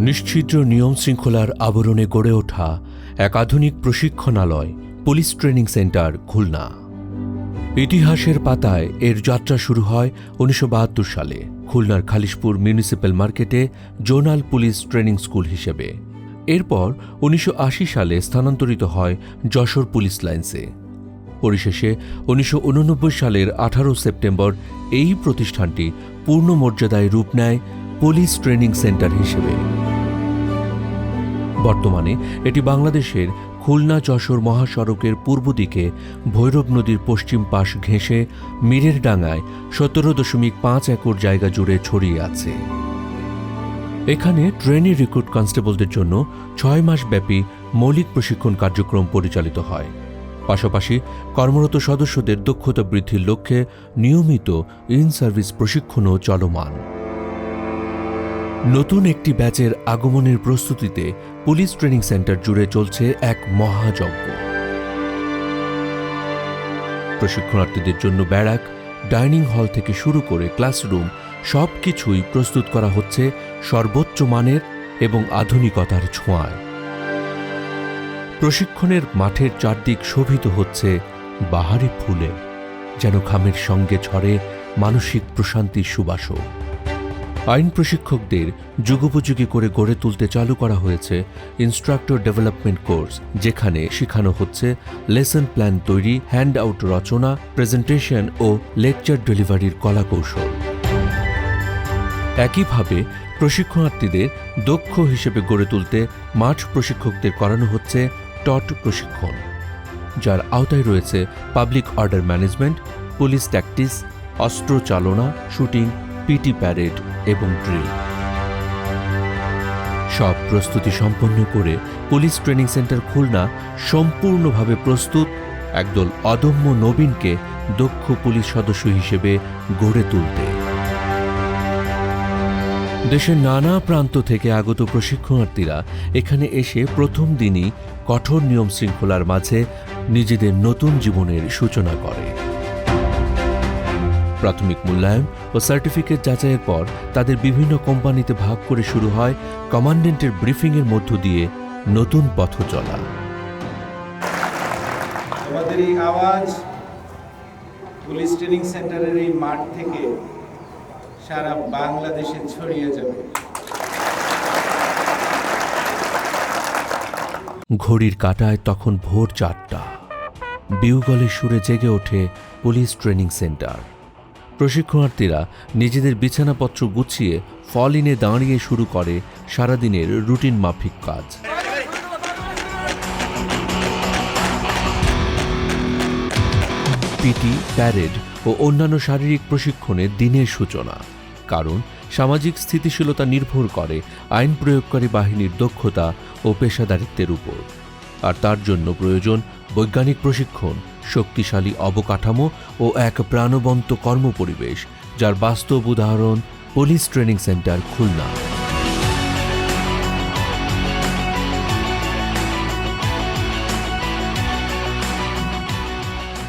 নিশ্ছিদ্র নিয়ম শৃঙ্খলার আবরণে গড়ে ওঠা এক আধুনিক প্রশিক্ষণালয়, পুলিশ ট্রেনিং সেন্টার, খুলনা। ইতিহাসের পাতায় এর যাত্রা শুরু হয় উনিশশো বাহাত্তর সালে খুলনার খালিশপুর মিউনিসিপ্যাল মার্কেটে জোনাল পুলিশ ট্রেনিং স্কুল হিসেবে। এরপর উনিশশো আশি সালে স্থানান্তরিত হয় যশোর পুলিশ লাইন্সে। পরিশেষে উনিশশো উননব্বই সালের আঠারো সেপ্টেম্বর এই প্রতিষ্ঠানটি পূর্ণ মর্যাদায় রূপ নেয় পুলিশ ট্রেনিং সেন্টার হিসেবে। বর্তমানে এটি বাংলাদেশের খুলনা যশোর মহাসড়কের পূর্ব দিকে ভৈরব নদীর পশ্চিম পাশ ঘেঁষে মীরের ডাঙায় সতেরো দশমিক পাঁচ একর জায়গা জুড়ে ছড়িয়ে আছে। এখানে ট্রেনি রিক্রুট কনস্টেবলদের জন্য ছয় মাস ব্যাপী মৌলিক প্রশিক্ষণ কার্যক্রম পরিচালিত হয়। পাশাপাশি কর্মরত সদস্যদের দক্ষতা বৃদ্ধির লক্ষ্যে নিয়মিত ইন সার্ভিস প্রশিক্ষণও চলমান। নতুন একটি ব্যাচের আগমনের প্রস্তুতিতে পুলিশ ট্রেনিং সেন্টার জুড়ে চলছে এক মহাযজ্ঞ। প্রশিক্ষণার্থীদের জন্য ব্যারাক, ডাইনিং হল থেকে শুরু করে ক্লাসরুম সব কিছুই প্রস্তুত করা হচ্ছে সর্বোচ্চ মানের এবং আধুনিকতার ছোঁয়ায়। প্রশিক্ষণের মাঠের চারদিক শোভিত হচ্ছে বাহারি ফুলে, যেন খামের সঙ্গে ঝরে মানসিক প্রশান্তির সুবাসও। আইন প্রশিক্ষকদের যুগোপযোগী করে গড়ে তুলতে চালু করা হয়েছে ইনস্ট্রাক্টর ডেভেলপমেন্ট কোর্স যেখানে শেখানো হচ্ছে লেসন প্ল্যান তৈরি হ্যান্ড আউট রচনা প্রেজেন্টেশন ও লেকচার ডেলিভারির কলাকৌশল। একইভাবে প্রশিক্ষণার্থীদের দক্ষ হিসেবে গড়ে তুলতে মাঠ প্রশিক্ষকদের করানো হচ্ছে টট প্রশিক্ষণ, যার আওতায় রয়েছে public order management police tactics অস্ত্র চালনা শুটিং পিটি প্যারেড এবং ড্রিল। সব প্রস্তুতি সম্পন্ন করে পুলিশ ট্রেনিং সেন্টার খুলনা সম্পূর্ণভাবে প্রস্তুত একদল অদম্য নবীনকে দক্ষ পুলিশ সদস্য হিসেবে গড়ে তুলতে। দেশের নানা প্রান্ত থেকে আগত প্রশিক্ষণার্থীরা এখানে এসে প্রথম দিনই কঠোর নিয়ম শৃঙ্খলার মাঝে নিজেদের নতুন জীবনের সূচনা করে। প্রাথমিক মূল্যায়ন ও সার্টিফিকেট যাচাইয়ের পর তাদের বিভিন্ন কোম্পানিতে ভাগ করে শুরু হয় কমান্ডেন্টের ব্রিফিংয়ের মধ্য দিয়ে নতুন পথ চলা। আমাদের এই আওয়াজ পুলিশ ট্রেনিং সেন্টারের এই মাঠ থেকে সারা বাংলাদেশে ছড়িয়ে যাবে। ঘড়ির কাটায় তখন ভোর চারটা। বিউগলের সুরে জেগে ওঠে পুলিশ ট্রেনিং সেন্টার। প্রশিক্ষণার্থীরা নিজেদের বিছানাপত্র গুছিয়ে ফল ইনে দাঁড়িয়ে শুরু করে সারাদিনের রুটিন মাফিক কাজ। পিটি, প্যারেড ও অন্যান্য শারীরিক প্রশিক্ষণে দিনের সূচনা, কারণ সামাজিক স্থিতিশীলতা নির্ভর করে আইন প্রয়োগকারী বাহিনীর দক্ষতা ও পেশাদারিত্বের উপর। আর তার জন্য প্রয়োজন বৈজ্ঞানিক প্রশিক্ষণ, শক্তিশালী অবকাঠামো ও এক প্রাণবন্ত কর্মপরিবেশ, যার বাস্তব উদাহরণ police training centre Khulna.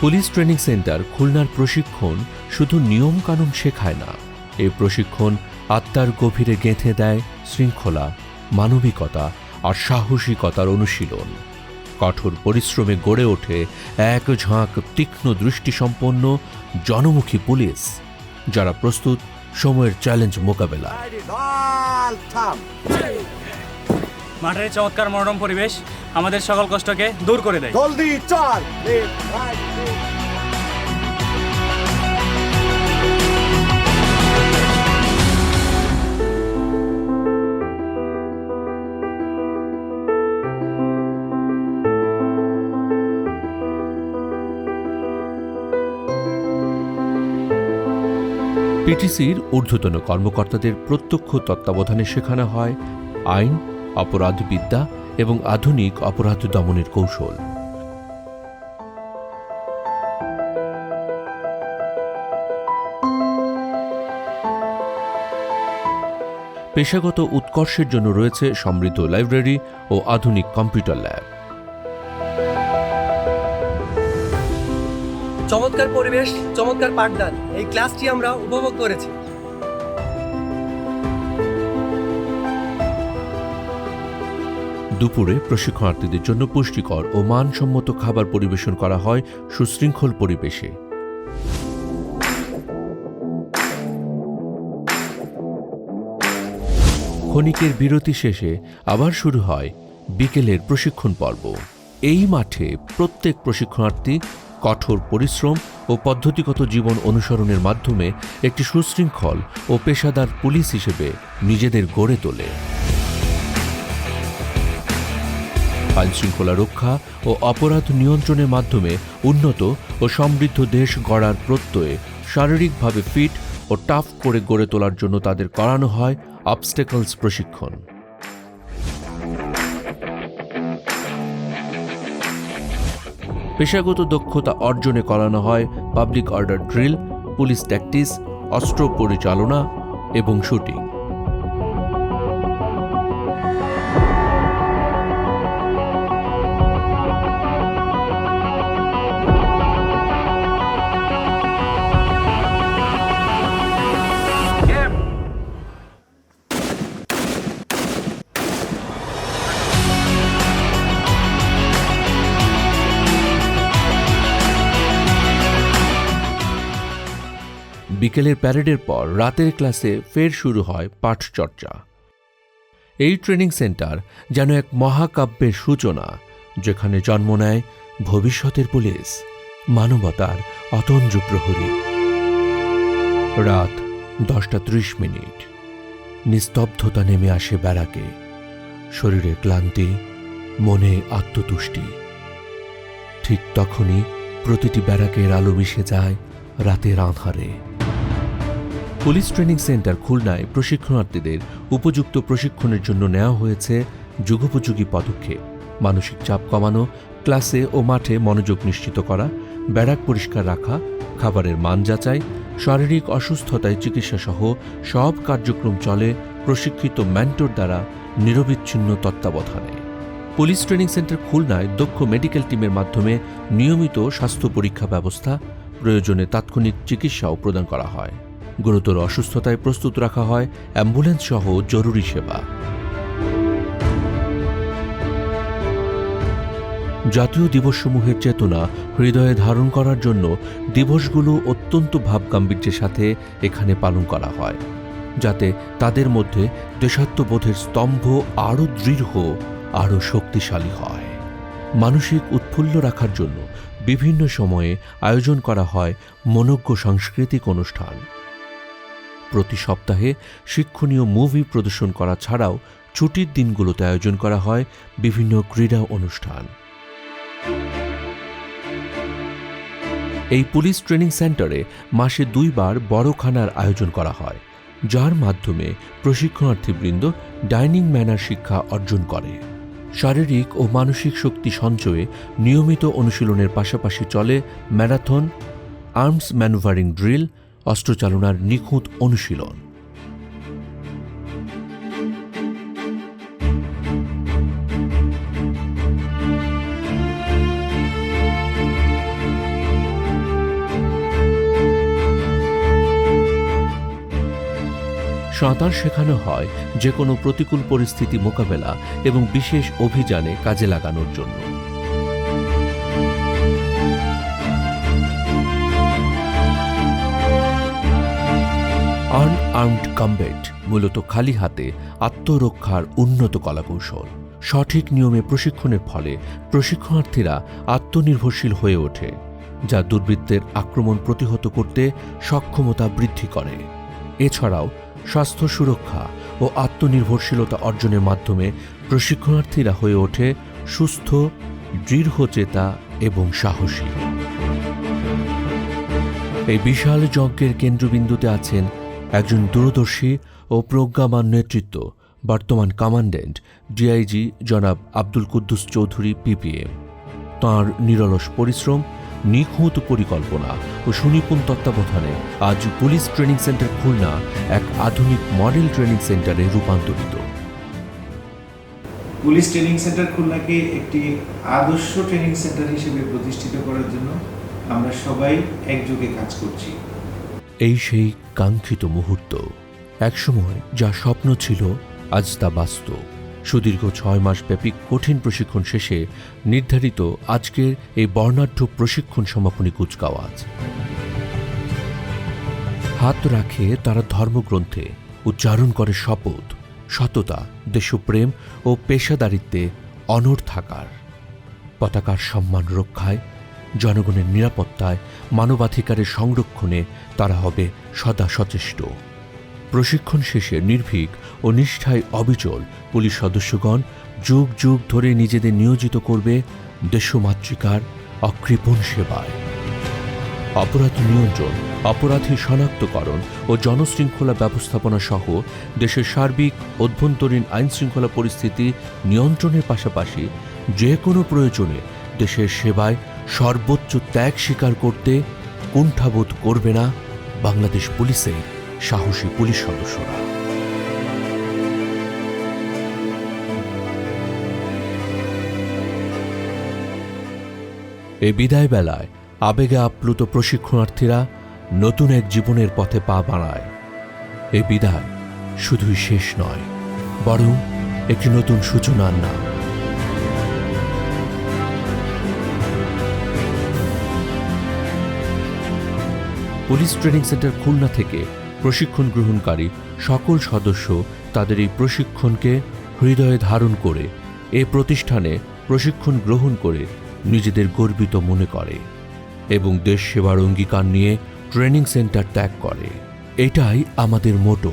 Police training centre খুলনার প্রশিক্ষণ শুধু নিয়মকানুন শেখায় না এই প্রশিক্ষণ আত্মার গভীরে গেঁথে দেয় শৃঙ্খলা, মানবিকতা আর সাহসিকতার অনুশীলন। কঠোর পরিশ্রমে গড়ে ওঠে এক ঝাঁক তীক্ষ্ণ দৃষ্টিসম্পন্ন জনমুখী পুলিশ যারা প্রস্তুত সময়ের চ্যালেঞ্জ মোকাবেলা। মাঠের চমৎকার মনোরম পরিবেশ আমাদের সকল কষ্টকে দূর করে দেয়। জলদি চল পিটিসির ঊর্ধ্বতন কর্মকর্তাদের প্রত্যক্ষ তত্ত্বাবধানে শেখানো হয় আইন, অপরাধবিদ্যা এবং আধুনিক অপরাধ দমনের কৌশল। পেশাগত উৎকর্ষের জন্য রয়েছে সমৃদ্ধ লাইব্রেরি ও আধুনিক কম্পিউটার ল্যাব। চমৎকার পরিবেশ, চমৎকার পাঠদান, এই ক্লাসটি আমরা উপভোগ করেছি। দুপুরে প্রশিক্ষণার্থীদের জন্য পুষ্টিকর ও মানসম্মত খাবার পরিবেশন করা হয় সুশৃঙ্খল পরিবেশে। ক্ষণিকের বিরতি শেষে আবার শুরু হয় বিকেলের প্রশিক্ষণ পর্ব। এই মাঠে প্রত্যেক প্রশিক্ষণার্থী কঠোর পরিশ্রম ও পদ্ধতিগত জীবন অনুসরণের মাধ্যমে একটি সুশৃঙ্খল ও পেশাদার পুলিশ হিসেবে নিজেদের গড়ে তোলে। আইনশৃঙ্খলা রক্ষা ও অপরাধ নিয়ন্ত্রণের মাধ্যমে উন্নত ও সমৃদ্ধ দেশ গড়ার প্রত্যয়ে শারীরিকভাবে ফিট ও টাফ করে গড়ে তোলার জন্য তাদের করানো হয় অবস্টেকলস প্রশিক্ষণ। পেশাগত দক্ষতা অর্জনে করানো হয় public order drill police tactics অস্ত্র পরিচালনা এবং শুটিং বিকেলের প্যারেডের পর রাতের ক্লাসে ফের শুরু হয় পাঠচর্চা। এই ট্রেনিং সেন্টার যেন এক মহাকাব্যের সূচনা, যেখানে জন্ম নেয় ভবিষ্যতের পুলিশ, মানবতার অতঞ্জ প্রহরী। রাত দশটা ত্রিশ মিনিট। নিস্তব্ধতা নেমে আসে ব্যারাকে। শরীরে ক্লান্তি, মনে আত্মতুষ্টি। ঠিক তখনই প্রতিটি ব্যারাকের আলো মিশে যায় রাতের আঁধারে। পুলিশ ট্রেনিং সেন্টার খুলনায় প্রশিক্ষণার্থীদের উপযুক্ত প্রশিক্ষণের জন্য নেওয়া হয়েছে যুগোপযোগী পদক্ষেপ। মানসিক চাপ কমানো, ক্লাসে ও মাঠে মনোযোগ নিশ্চিত করা, ব্যারাক পরিষ্কার রাখা, খাবারের মান যাচাই, শারীরিক অসুস্থতায় চিকিৎসা সহ সব কার্যক্রম চলে প্রশিক্ষিত ম্যান্টর দ্বারা নিরবিচ্ছিন্ন তত্ত্বাবধানে। পুলিশ ট্রেনিং সেন্টার খুলনায় দক্ষ মেডিকেল টিমের মাধ্যমে নিয়মিত স্বাস্থ্য পরীক্ষা ব্যবস্থা, প্রয়োজনে তাৎক্ষণিক চিকিৎসাও প্রদান করা হয়। গুরুতর অসুস্থতায় প্রস্তুত রাখা হয়, অ্যাম্বুলেন্স সহ জরুরি সেবা। জাতীয় দিবসসমূহের চেতনা হৃদয়ে ধারণ করার জন্য দিবসগুলো অত্যন্ত ভাবগাম্ভীর্যের সাথে এখানে পালন করা হয়, যাতে তাদের মধ্যে দেশাত্মবোধের স্তম্ভ আরও দৃঢ়, আরও শক্তিশালী হয়। মানসিক উৎফুল্ল রাখার জন্য বিভিন্ন সময়ে আয়োজন করা হয় মনজ্ঞ সাংস্কৃতিক অনুষ্ঠান। প্রতি সপ্তাহে শিক্ষণীয় মুভি প্রদর্শন করা ছাড়াও ছুটির দিনগুলোতে আয়োজন করা হয় বিভিন্ন ক্রীড়া অনুষ্ঠান। এই পুলিশ ট্রেনিং সেন্টারে মাসে দুইবার বড় খানার আয়োজন করা হয়, যার মাধ্যমে প্রশিক্ষণার্থীবৃন্দ ডাইনিং ম্যানার শিক্ষা অর্জন করে। শারীরিক ও মানসিক শক্তি সঞ্চয়ে নিয়মিত অনুশীলনের পাশাপাশি চলে ম্যারাথন, আর্মস ম্যানুভারিং ড্রিল অস্ত্রচালনার নিখুঁত অনুশীলন। সাঁতার শেখানো হয় যে কোনো প্রতিকূল পরিস্থিতি মোকাবেলা এবং বিশেষ অভিযানে কাজে লাগানোর জন্য। আনআর্মড কমব্যাট মূলত খালি হাতে আত্মরক্ষার উন্নত কলাকৌশল। সঠিক নিয়মে প্রশিক্ষণের ফলে প্রশিক্ষণার্থীরা আত্মনির্ভরশীল হয়ে ওঠে, যা দুর্বৃত্তের আক্রমণ প্রতিহত করতে সক্ষমতা বৃদ্ধি করে। এছাড়াও, স্বাস্থ্য সুরক্ষা ও আত্মনির্ভরশীলতা অর্জনের মাধ্যমে প্রশিক্ষণার্থীরা হয়ে ওঠে সুস্থ, দৃঢ়চেতা এবং সাহসী। এই বিশাল যজ্ঞের কেন্দ্রবিন্দুতে আছেন একজন দূরদর্শী ও প্রজ্ঞাবান নেতৃত্ব, বর্তমান কমান্ড্যান্ট ডিআইজি জনাব আব্দুল কুদ্দুস চৌধুরী পিপিএম তাঁর নিরলস পরিশ্রম, নিখুঁত পরিকল্পনা ও সুনিপুণ তত্ত্বাবধানে আজ পুলিশ ট্রেনিং সেন্টার খুলনা এক আধুনিক মডেল ট্রেনিং সেন্টারে রূপান্তরিত। পুলিশ ট্রেনিং সেন্টার খুলনাকে একটি আদর্শ ট্রেনিং সেন্টার হিসেবে প্রতিষ্ঠিত করার জন্য আমরা সবাই একযোগে কাজ করছি। এই সেই কাঙ্ক্ষিত মুহূর্ত একসময় যা স্বপ্ন ছিল আজ তা বাস্তব। সুদীর্ঘ ছয় মাস ব্যাপী কঠিন প্রশিক্ষণ শেষে নির্ধারিত আজকের এই বর্ণাঢ্য প্রশিক্ষণ সমাপনী কুচকাওয়াজ। হাত রাখে তারা ধর্মগ্রন্থে, উচ্চারণ করে শপথ, সততা, দেশপ্রেম ও পেশাদারিত্বে অনড় থাকার। পতাকার সম্মান রক্ষায় জনগণের নিরাপত্তায়, মানবাধিকারের সংরক্ষণে তারা হবে সদা সচেষ্ট। প্রশিক্ষণ শেষে নির্ভীক ও নিষ্ঠায় অবিচল পুলিশ সদস্যগণ যুগ যুগ ধরে নিজেদের নিয়োজিত করবে দেশমাতৃকার অকৃপণ সেবায়। অপরাধ নিয়ন্ত্রণ, অপরাধী শনাক্তকরণ ও জনশৃঙ্খলা ব্যবস্থাপনা সহ দেশের সার্বিক, অভ্যন্তরীণ আইনশৃঙ্খলা পরিস্থিতি নিয়ন্ত্রণের পাশাপাশি যে কোনো প্রয়োজনে দেশের সেবায় সর্বোচ্চ ত্যাগ স্বীকার করতে কুণ্ঠাবোধ করবে না বাংলাদেশ পুলিশের সাহসী পুলিশ সদস্যরা। এই বিদায় বেলায় আবেগে আপ্লুত প্রশিক্ষণার্থীরা নতুন এক জীবনের পথে পা বাড়ায়। এই বিদায় শুধুই শেষ নয়, বরং একটি নতুন সূচনার নাম। পুলিশ ট্রেনিং সেন্টার খুলনা থেকে প্রশিক্ষণ গ্রহণকারী সকল সদস্য তাদের এই প্রশিক্ষণকে হৃদয়ে ধারণ করে এ প্রতিষ্ঠানে প্রশিক্ষণ গ্রহণ করে নিজেদের গর্বিত মনে করে এবং দেশ সেবার অঙ্গীকার নিয়ে ট্রেনিং সেন্টার ত্যাগ করে। এটাই আমাদের মোটো।